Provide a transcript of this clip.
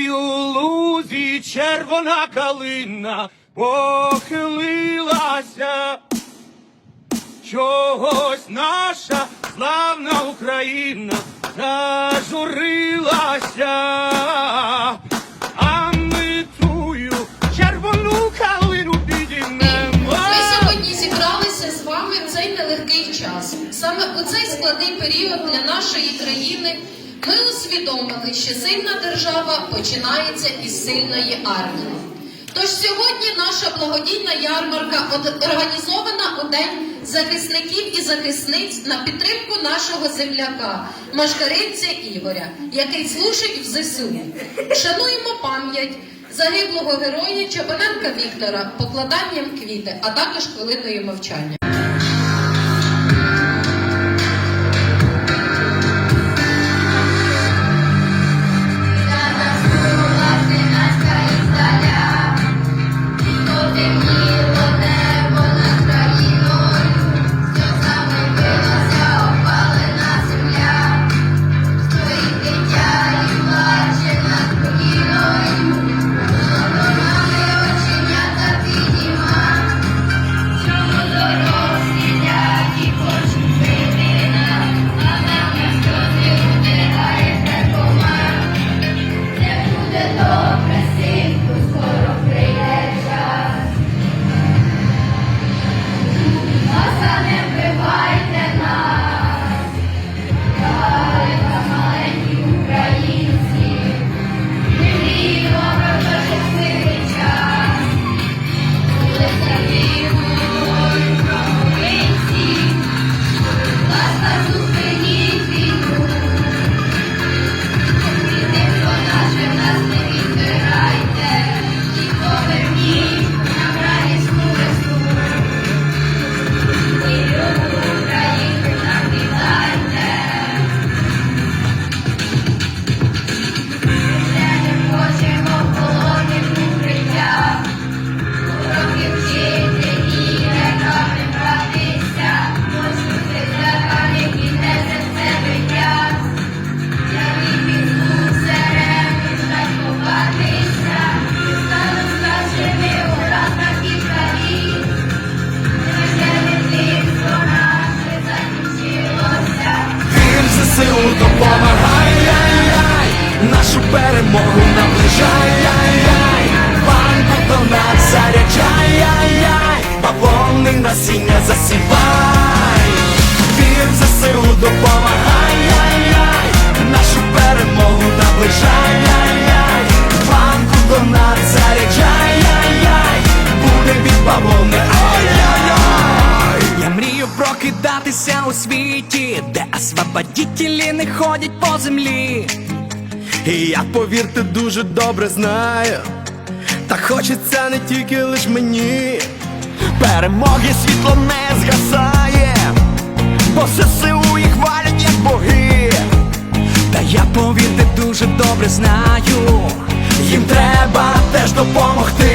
Ой, у лузі червона калина похилилася. Чогось наша славна Україна зажурилася, а ми тую червону калину підіймемо. Ми сьогодні зібралися з вами цей нелегкий час. Саме у цей складний період для нашої країни ми усвідомили, що сильна держава починається із сильної армії. Тож сьогодні наша благодійна ярмарка організована у День захисників і захисниць на підтримку нашого земляка, машкаринця Ігоря, який служить в ЗСУ. Шануємо пам'ять загиблого героя Чабаненка Віктора покладанням квіти, а також хвилиною мовчання. Перемогу наближай, банку до нас заряджай, бавовни насіння засівай. Вір в ЗСУ допомагай, нашу перемогу наближай, яй-яй, банку до нас заряджай, буде від бавовни, прокидатися у світі, де освободітелі не ходять по землі. І я, повірте, дуже добре знаю. Та хочеться не тільки лиш мені. Перемоги світло не згасає, бо все силу їх валять, як боги. Та я, повірте, дуже добре знаю. Їм треба теж допомогти.